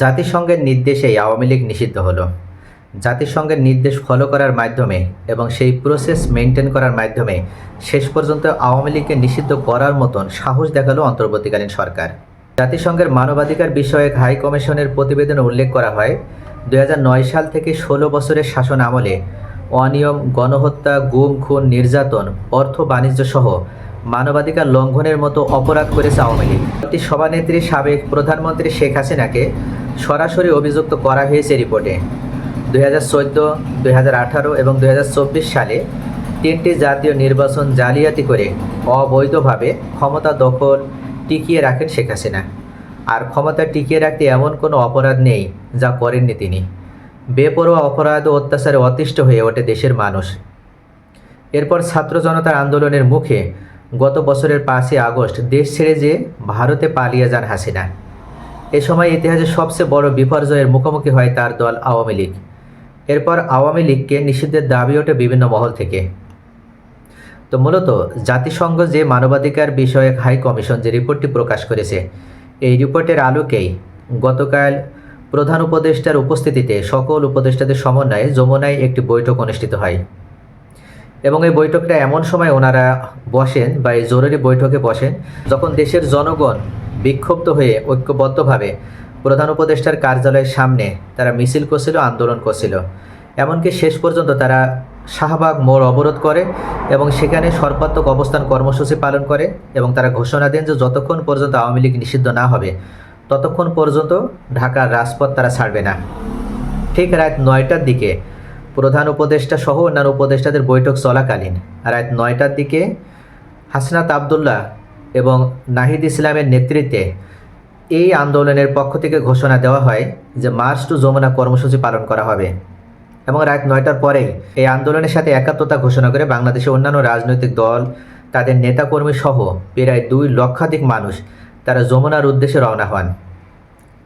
জাতিসংঘের নির্দেশেই আওয়ামী লীগ নিষিদ্ধ হলো। জাতিসংঘের নির্দেশ ফলো করার মাধ্যমে এবং সেই প্রসেস মেনটেন করার মাধ্যমে শেষ পর্যন্ত আওয়ামী লীগকে নিষিদ্ধ করার মতন সাহস দেখাল অন্তর্বর্তীকালীন সরকার। জাতিসংঘের মানবাধিকার বিষয়ক হাই কমিশনের প্রতিবেদনে উল্লেখ করা হয় দু হাজার নয় সাল থেকে ষোলো বছরের শাসন আমলে অনিয়ম, গণহত্যা, গুম, খুন, নির্যাতন, অর্থ, বাণিজ্য সহ মানবাধিকার লঙ্ঘনের মতো অপরাধ করেছে আওয়ামী লীগ। সভানেত্রী সাবেক প্রধানমন্ত্রী শেখ হাসিনাকে সরাসরি অভিযুক্ত করা হয়েছে রিপোর্টে। দুই হাজার চোদ্দ, দুই হাজার আঠারো এবং দুই হাজার চব্বিশ সালে তিনটি জাতীয় নির্বাচন জালিয়াতি করে অবৈধভাবে ক্ষমতা দখল টিকিয়ে রাখেন শেখ হাসিনা। আর ক্ষমতা টিকিয়ে রাখতে এমন কোনো অপরাধ নেই যা করেননি তিনি। বেপরোয়া অপরাধ ও অত্যাচারে অতিষ্ঠ হয়ে ওঠে দেশের মানুষ। এরপর ছাত্র জনতার আন্দোলনের মুখে গত বছরের পাঁচই আগস্ট দেশ ছেড়ে যে ভারতে পালিয়ে যান হাসিনা। এ সময় ইতিহাসের সবচেয়ে বড় বিপর্যয়ের মুখোমুখি হয় তার দল আওয়ামী লীগ। এরপর আওয়ামী লীগকে নিষিদ্ধের দাবি ওঠে বিভিন্ন মহল থেকে। তো মূলত জাতিসংঘ যে মানবাধিকার বিষয়ক হাই কমিশন যে রিপোর্টটি প্রকাশ করেছে, এই রিপোর্টের আলোকেই গতকাল প্রধান উপদেষ্টার উপস্থিতিতে সকল উপদেষ্টাদের সমন্বয়ে যমুনায় একটি বৈঠক অনুষ্ঠিত হয়। এবং এই বৈঠকটা এমন সময় ওনারা বসেন বা এই জরুরি বৈঠকে বসেন যখন দেশের জনগণ বিক্ষুব্ধ হয়ে ঐক্যবদ্ধভাবে প্রধান উপদেষ্টার কার্যালয়ের সামনে তারা মিছিল করছিল, আন্দোলন করছিল। এমনকি শেষ পর্যন্ত তারা শাহবাগ মোড় অবরোধ করে এবং সেখানে সর্বাত্মক অবস্থান কর্মসূচি পালন করে এবং তারা ঘোষণা দেন যে যতক্ষণ পর্যন্ত আওয়ামী লীগ নিষিদ্ধ না হবে, ততক্ষণ পর্যন্ত ঢাকার রাজপথ তারা ছাড়বে না। ঠিক রাত নয়টার দিকে প্রধান উপদেষ্টা সহ অন্যান্য উপদেষ্টাদের বৈঠক চলাকালীন। রাত নয়টার দিকে হাসনাত আবদুল্লাহ এবং নাহিদ ইসলামের নেতৃত্বে এই আন্দোলনের পক্ষ থেকে ঘোষণা দেওয়া হয় যে মার্চ টু যমুনা কর্মসূচি পালন করা হবে। এবং রাত নয়টার পরেই এই আন্দোলনের সাথে একাত্মতা ঘোষণা করে বাংলাদেশের অন্যান্য রাজনৈতিক দল, তাদের নেতাকর্মী সহ প্রায় দুই লক্ষাধিক মানুষ তারা যমুনার উদ্দেশ্যে রওনা হন।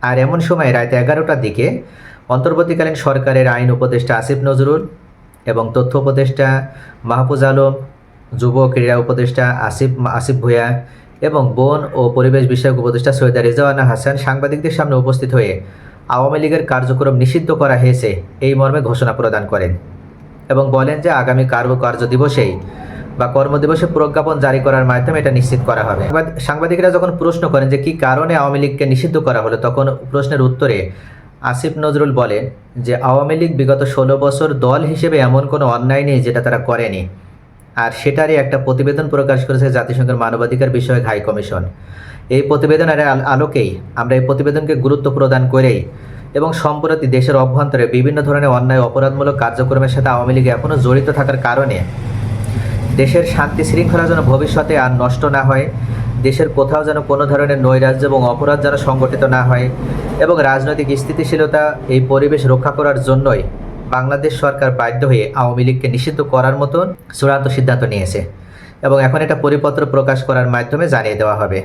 আর এমন সময় রাত এগারোটার দিকে অন্তর্বর্তীকালীন সরকারের আইন উপদেষ্টা আসিফ নজরুল এবং তথ্য উপদেষ্টা মাহফুজ আলম যুব ক্রীড়া উপদেষ্টা আসিফ আসিফ ভূয়া এবং বন ও পরিবেশ বিষয়ক উপদেষ্টা সৈয়দা রেজাওয়ানা হাসান সাংবাদিকদের সামনে উপস্থিত হয়ে আওয়ামী লীগের কার্যক্রম নিষিদ্ধ করা হয়েছে এই মর্মে ঘোষণা প্রদান করেন এবং বলেন যে আগামী কার্য কার্য দিবসেই বা কর্মদিবসে প্রজ্ঞাপন জারি করার মাধ্যমে এটা নিশ্চিত করা হবে। সাংবাদিকরা যখন প্রশ্ন করেন যে কি কারণে আওয়ামী লীগকে নিষিদ্ধ করা হলো, তখন প্রশ্নের উত্তরে আসিফ নজরুল বলেন যে আওয়ামী লীগ বিগত ষোলো বছর দল হিসেবে এমন কোনো অন্যায় নেই যেটা তারা করেনি। আর সেটারই একটা প্রতিবেদন প্রকাশ করেছে জাতিসংঘের মানবাধিকার বিষয়ক হাই কমিশন। এই প্রতিবেদনের আলোকেই আমরা এই প্রতিবেদনকে গুরুত্ব প্রদান করেই এবং সম্প্রতি দেশের অভ্যন্তরে বিভিন্ন ধরনের অন্যায় অপরাধমূলক কার্যক্রমের সাথে আওয়ামী লীগ এখনও জড়িত থাকার কারণে দেশের শান্তি শৃঙ্খলা যেন ভবিষ্যতে আর নষ্ট না হয়, দেশের কোথাও যেন কোনো ধরনের নৈরাজ্য এবং অপরাধ যেন সংগঠিত না হয় এবং রাজনৈতিক স্থিতিশীলতা এই পরিবেশ রক্ষা করার জন্যই বাংলাদেশ সরকার বাধ্য হয়ে আওয়ামী লীগকে নিষিদ্ধ করার মতন চূড়ান্ত সিদ্ধান্ত নিয়েছে এবং এখন এটা পরিপত্র প্রকাশ করার মাধ্যমে জানিয়ে দেওয়া হবে।